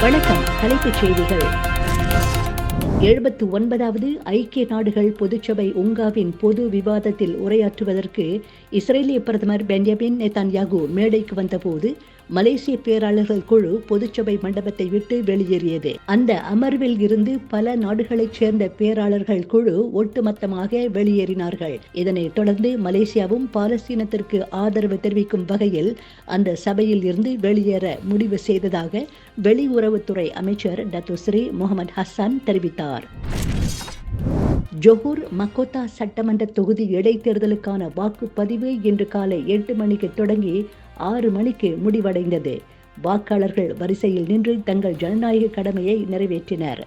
வணக்கம். தலைப்புச் செய்திகள். எழுபத்து ஒன்பதாவது ஐக்கிய நாடுகள் பொதுச்சபை உங்காவின் பொது விவாதத்தில் உரையாற்றுவதற்கு இஸ்ரேலிய பிரதமர் பென்யமின் நெத்தான்யாகு மேடைக்கு வந்தபோது மலேசிய பேராளர்கள் குழு பொதுச்சபை மண்டபத்தை விட்டு வெளியேறியது. அந்த அமர்வில் இருந்து பல நாடுகளைச் சேர்ந்த பேராளர்கள் குழு ஒட்டுமொத்தமாக வெளியேறினார்கள். இதனைத் தொடர்ந்து மலேசியாவும் பாலஸ்தீனத்திற்கு ஆதரவு தெரிவிக்கும் வகையில் அந்த சபையில் இருந்து வெளியேற முடிவு செய்ததாக வெளியுறவுத்துறை அமைச்சர் டத்துஸ்ரீ முகமது ஹசன் தெரிவித்தார். ஜொஹூர் மக்கோத்தா சட்டமன்ற தொகுதி இடைத்தேர்தலுக்கான வாக்குப்பதிவு இன்று காலை எட்டு மணிக்கு தொடங்கி ஆறு மணிக்கு முடிவடைந்தது. வாக்காளர்கள் வரிசையில் நின்று தங்கள் ஜனநாயக கடமையை நிறைவேற்றினர்.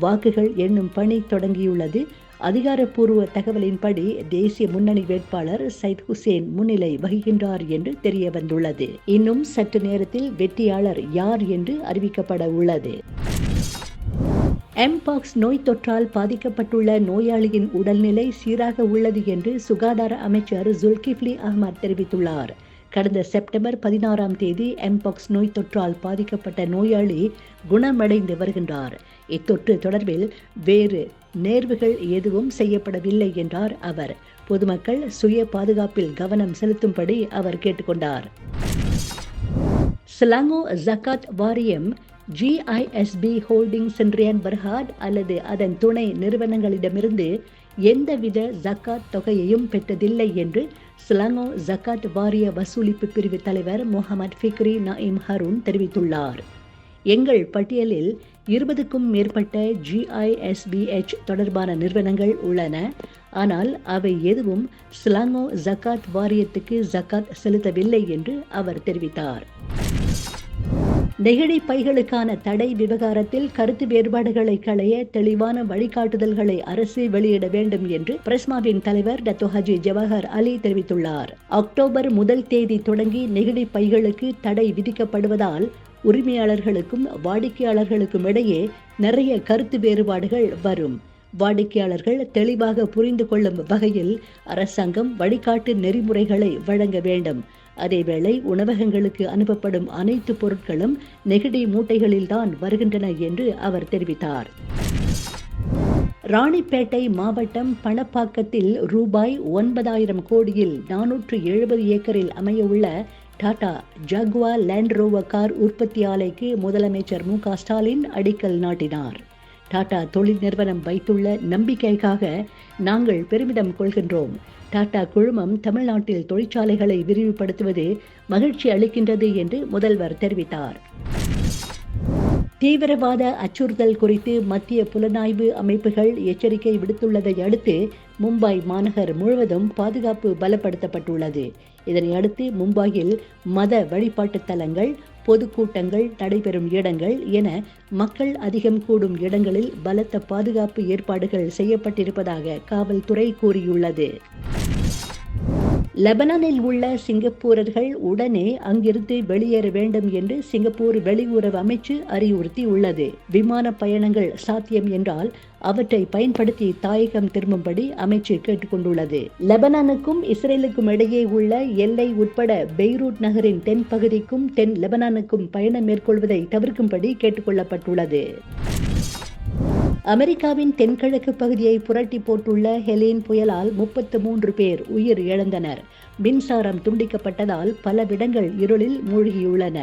வாக்குகள் எண்ணும் பணி தொடங்கியுள்ளது. அதிகாரப்பூர்வ தகவலின்படி தேசிய முன்னணி வேட்பாளர் சைத் ஹுசேன் முன்னிலை வகிக்கின்றார் என்று தெரிய வந்துள்ளது இன்னும் சற்று நேரத்தில் வெற்றியாளர் யார் என்று அறிவிக்கப்பட உள்ளது. எம்பாக்ஸ் நோய் தொற்றால் பாதிக்கப்பட்டுள்ள நோயாளியின் உடல்நிலை சீராக உள்ளது என்று சுகாதார அமைச்சர் ஜுல்கிஃப்லி அஹ்மத் தெரிவித்துள்ளார். கடந்த செப்டம்பர் பதினாறாம் தேதி எம்பாக்ஸ் நோய் தொற்றால் பாதிக்கப்பட்ட நோயாளி குணமடைந்து வருகின்றார். இத்தொற்று தொடர்பில் வேறு நேர்வுகள் எதுவும் செய்யப்படவில்லை என்றார் அவர். பொதுமக்கள் சுய பாதுகாப்பில் கவனம் செலுத்தும்படி அவர் கேட்டுக்கொண்டார். ஸ்லாங்கோ ஜக்காத் வாரியம் ஜிஐஎஸ்பி ஹோல்டிங்ஸ் சென்ட்ரியன் பர்ஹாட் அல்லது அதன் துணை நிறுவனங்களிடமிருந்து எந்தவித ஜக்காத் தொகையையும் பெற்றதில்லை என்று சிலாங்கோ ஜக்காத் வாரிய வசூலிப்பு பிரிவு தலைவர் முகமது ஃபிக்ரி நயீம் ஹருன் தெரிவித்துள்ளார். எங்கள் பட்டியலில் இருபதுக்கும் மேற்பட்ட ஜிஐஎஸ்பிஎச் தொடர்பான நிறுவனங்கள் உள்ளன. ஆனால் அவை எதுவும் சிலாங்கோ ஜக்காத் வாரியத்துக்கு ஜக்காத் செலுத்தவில்லை என்று அவர் தெரிவித்தார். நெகிழி பைகளுக்கான தடை விவகாரத்தில் கருத்து வேறுபாடுகளை களைய தெளிவான வழிகாட்டுதல்களை அரசு வெளியிட வேண்டும் என்று பிரஸ்மாவின் தலைவர் டத்தோ ஹஜி ஜவஹர் அலி தெரிவித்துள்ளார். அக்டோபர் முதல் தேதி தொடங்கி நெகிழி பைகளுக்கு தடை விதிக்கப்படுவதால் உரிமையாளர்களுக்கும் வாடிக்கையாளர்களுக்கும் இடையே நிறைய கருத்து வேறுபாடுகள் வரும். வாடிக்கையாளர்கள் தெளிவாக புரிந்து கொள்ளும் வகையில் அரசாங்கம் வழிகாட்டு நெறிமுறைகளை வழங்க வேண்டும். அதேவேளை உணவகங்களுக்கு அனுப்பப்படும் அனைத்து பொருட்களும் நெகிழி மூட்டைகளில்தான் வருகின்றன என்று அவர் தெரிவித்தார். ராணிப்பேட்டை மாவட்டம் பணப்பாக்கத்தில் ரூபாய் ஒன்பதாயிரம் கோடியில் நானூற்று எழுபது ஏக்கரில் அமையவுள்ள Tata Jaguar Land Rover car உற்பத்தி ஆலைக்கு முதலமைச்சர் மு ஸ்டாலின் அடிக்கல் நாட்டினார். டாடா தொழில் நிறுவனம் வைத்துள்ள நம்பிக்கைக்காக நாங்கள் பெருமிதம் கொள்கின்றோம். டாடா குழுமம் தமிழ்நாட்டில் தொழிற்சாலைகளை விரிவுபடுத்துவது மகிழ்ச்சி அளிக்கின்றது என்று முதல்வர் தெரிவித்தார். தீவிரவாத அச்சுறுத்தல் குறித்து மத்திய புலனாய்வு அமைப்புகள் எச்சரிக்கை விடுத்துள்ளதை அடுத்து மும்பை மாநகர் முழுவதும் பாதுகாப்பு பலப்படுத்தப்பட்டுள்ளது. இதனை அடுத்து மும்பாயில் மத வழிபாட்டு தலங்கள் பொதுக்கூட்டங்கள் நடைபெறும் இடங்கள் என மக்கள் அதிகம் கூடும் இடங்களில் பலத்த பாதுகாப்பு ஏற்பாடுகள் செய்யப்பட்டிருப்பதாக காவல்துறை கூறியுள்ளது. லெபனானில் உள்ள சிங்கப்பூரர்கள் உடனே அங்கிருந்து வெளியேற வேண்டும் என்று சிங்கப்பூர் வெளியுறவு அமைச்சு அறிவுறுத்தியுள்ளது. விமான பயணங்கள் சாத்தியம் என்றால் அவற்றை பயன்படுத்தி தாயகம் திரும்பும்படி அமைச்சு கேட்டுக்கொண்டுள்ளது. லெபனானுக்கும் இஸ்ரேலுக்கும் இடையே உள்ள எல்லை உட்பட பெய்ரூட் நகரின் தென் பகுதிக்கும் தென் லெபனானுக்கும் பயணம் மேற்கொள்வதை தவிர்க்கும்படி கேட்டுக்கொள்ளப்பட்டுள்ளது. அமெரிக்காவின் தென்கிழக்கு பகுதியை புரட்டி போட்டுள்ள ஹெலேன் புயலால் முப்பத்து மூன்று பேர் உயிர் இழந்தனர். மின்சாரம் துண்டிக்கப்பட்டதால் பல இடங்கள் இருளில் மூழ்கியுள்ளன.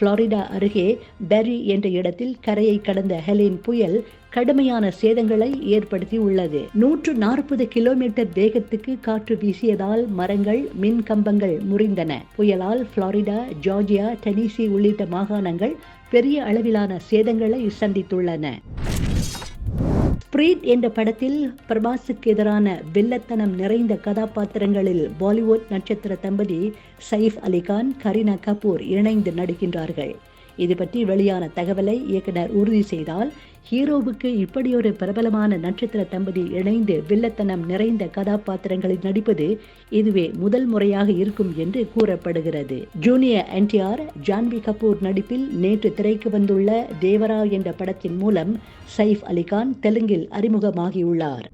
புளோரிடா அருகே பெரி என்ற இடத்தில் கரையை கடந்த ஹெலேன் புயல் கடுமையான சேதங்களை ஏற்படுத்தியுள்ளது. நூற்று நாற்பது கிலோமீட்டர் வேகத்துக்கு காற்று வீசியதால் மரங்கள் மின் கம்பங்கள் முறிந்தன. புயலால் புளோரிடா ஜார்ஜியா டெனிசி உள்ளிட்ட மாகாணங்கள் பெரிய அளவிலான சேதங்களை சந்தித்துள்ளன. பிரீத் என்ற படத்தில் பிரபாஸுக்கு எதிரான வில்லத்தனம் நிறைந்த கதாபாத்திரங்களில் பாலிவுட் நட்சத்திர தம்பதி சயிஃப் அலிகான் கரீனா கபூர் இணைந்து நடிக்கின்றார்கள். இது பற்றி வெளியான தகவலை இயக்குனர் உறுதி செய்தால் ஹீரோவுக்கு இப்படியொரு பிரபலமான நட்சத்திர தம்பதி இணைந்து வில்லத்தனம் நிறைந்த கதாபாத்திரங்களில் நடிப்பது இதுவே முதல் முறையாக இருக்கும் என்று கூறப்படுகிறது. ஜூனியர் என்டிஆர் ஜான்வி கபூர் நடிப்பில் நேற்று திரைக்கு வந்துள்ள தேவரா என்ற படத்தின் மூலம் சைஃப் அலிகான் தெலுங்கில் அறிமுகமாகியுள்ளார்.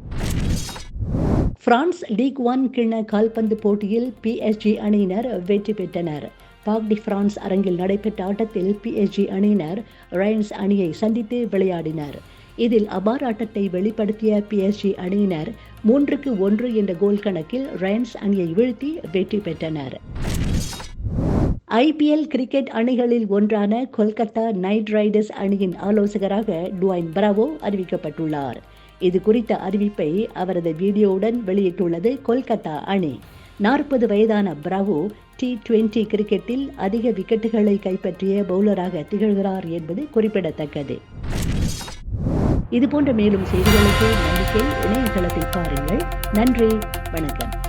பிரான்ஸ் லீக் ஒன் கிண்ண கால்பந்து போட்டியில் பிஎஸ்ஜி அணியினர் வெற்றி பெற்றனர். பாக் டி பிரான்ஸ் அரங்கில் நடைபெற்ற ஆட்டத்தில் பிஎஸ்ஜி அணியினர் ரயன்ஸ் அணியை சந்தித்து விளையாடினர். இதில் அபார் ஆட்டத்தை வெளிப்படுத்திய பிஎஸ்ஜி அணியினர் மூன்றுக்கு ஒன்று என்ற கோல் கணக்கில் ரயன்ஸ் அணியை வீழ்த்தி வெற்றி பெற்றனர். ஐபிஎல் கிரிக்கெட் அணிகளில் ஒன்றான கொல்கத்தா நைட் ரைடர்ஸ் அணியின் ஆலோசகராக டுவைன் பிரவோ அறிவிக்கப்பட்டுள்ளார். இது குறித்த அறிவிப்பை அவரது வீடியோவுடன் வெளியிட்டுள்ளது கொல்கத்தா அணி. நாற்பது வயதான பிரவோ டி டுவெண்டி கிரிக்கெட்டில் அதிக விக்கெட்டுகளை கைப்பற்றிய பவுலராக திகழ்கிறார் என்பது குறிப்பிடத்தக்கது. இதுபோன்ற மேலும் செய்திகளுக்கு நம்பிக்கை இணையதளத்தை பாருங்கள். நன்றி வணக்கம்.